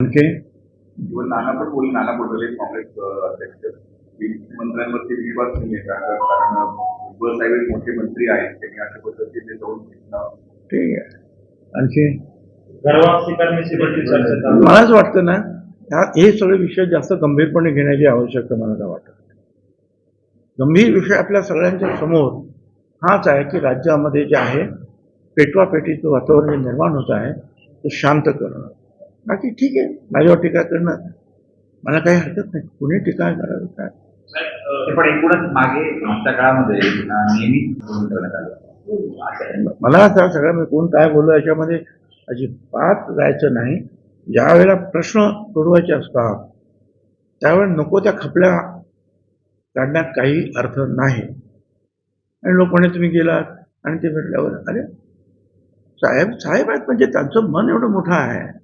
आणखी इव्हन नाना पटोले काँग्रेस अध्यक्ष. मंत्र्यांवरती विश्वास नाही आहे कारण साहेब एक मोठे मंत्री आहेत त्यांनी अशा पद्धतीने जाऊन ठीक आहे आणखी. मलाच वाटतं ना ह्या हे सगळे विषय जास्त गंभीरपणे घेण्याची आवश्यकता मला काय वाटत. गंभीर विषय आपल्या सगळ्यांच्या समोर हाच आहे की राज्यामध्ये जे आहे पेटवापेटीचं वातावरण जे निर्माण होत आहे ते शांत करणं. बाकी ठीक आहे. माझ्यावर टीका करणं मला काही हरकत नाही. कुणी टीका करावी काय? पण एकूणच मागे मागच्या काळामध्ये मला आता सगळं मी कोण काय बोललो याच्यामध्ये अजिबात जायचं नाही. ज्या वेळेला प्रश्न सोडवायचे असतात त्यावेळेला नको त्या खपल्या काढण्यात काही अर्थ नाही. आणि लोक म्हणे तुम्ही गेलात. आणि ते भेटल्यावर अरे साहेब साहेब आहेत म्हणजे त्यांचं मन एवढं मोठं आहे.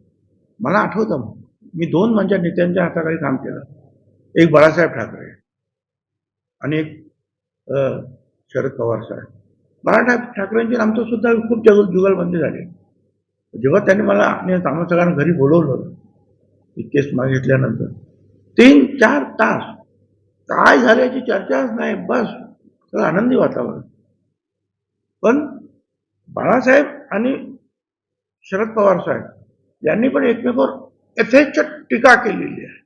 मला आठवतं मी दोन माझ्या नेत्यांच्या हाताखाली काम केलं. एक बाळासाहेब ठाकरे आणि एक शरद पवार साहेब. बाळासाहेब ठाकरेंची आणि आमचं सुद्धा खूप जग जुगलबंदी झाली. जेव्हा त्यांनी मला आणि आम्हाला सगळ्यांना घरी बोलवलं ही केस मागितल्यानंतर तीन चार तास काय झाल्याची चर्चाच नाही बस. सगळं आनंदी वातावरण. पण बाळासाहेब आणि शरद पवार साहेब यांनी पण एकमेकावर यथेच्छ टीका केलेली आहे.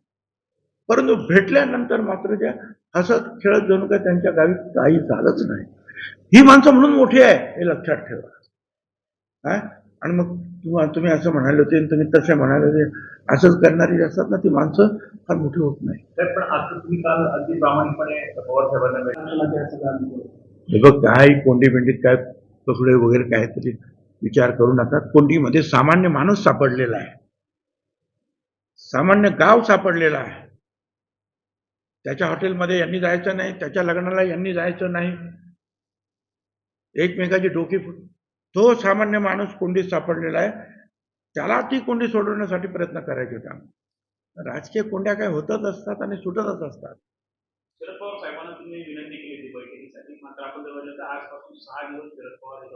परंतु भेटल्यानंतर मात्र त्या हसत खेळत जणू काय त्यांच्या गावी काही झालंच नाही. ही माणसं म्हणून मोठी आहे हे लक्षात ठेवा. हा? आणि मग तुम्हा तुम्ही असं म्हणाले होते आणि तुम्ही तसे म्हणाले होते असंच करणारी जी असतात ना ती माणसं फार मोठी होत नाही. पण आता तुम्ही काल अगदी प्रामाणिकपणे पवार साहेबांना भेटला हे काय कोंडी बिंडीत काय कपडे वगैरे काहीतरी विचार करू नका. कोंडीमध्ये सामान्य माणूस सापडलेला आहे. सामान्य गाव सापडलेला आहे. त्याच्या हॉटेलमध्ये यांनी जायचं नाही त्याच्या लग्नाला यांनी जायचं नाही. एकमेकाची डोकी फुट तो सामान्य माणूस कोंडीत सापडलेला आहे. त्याला ती कोंडी सोडवण्यासाठी प्रयत्न करायचे होता राजकीय कोंड्या काय होतच असतात आणि सुटतच असतात. शरद पवार साहेबांना तुम्ही विनंती केली होती बैठकीसाठी. मात्र आपण आजपासून सहा दिवस शरद पवार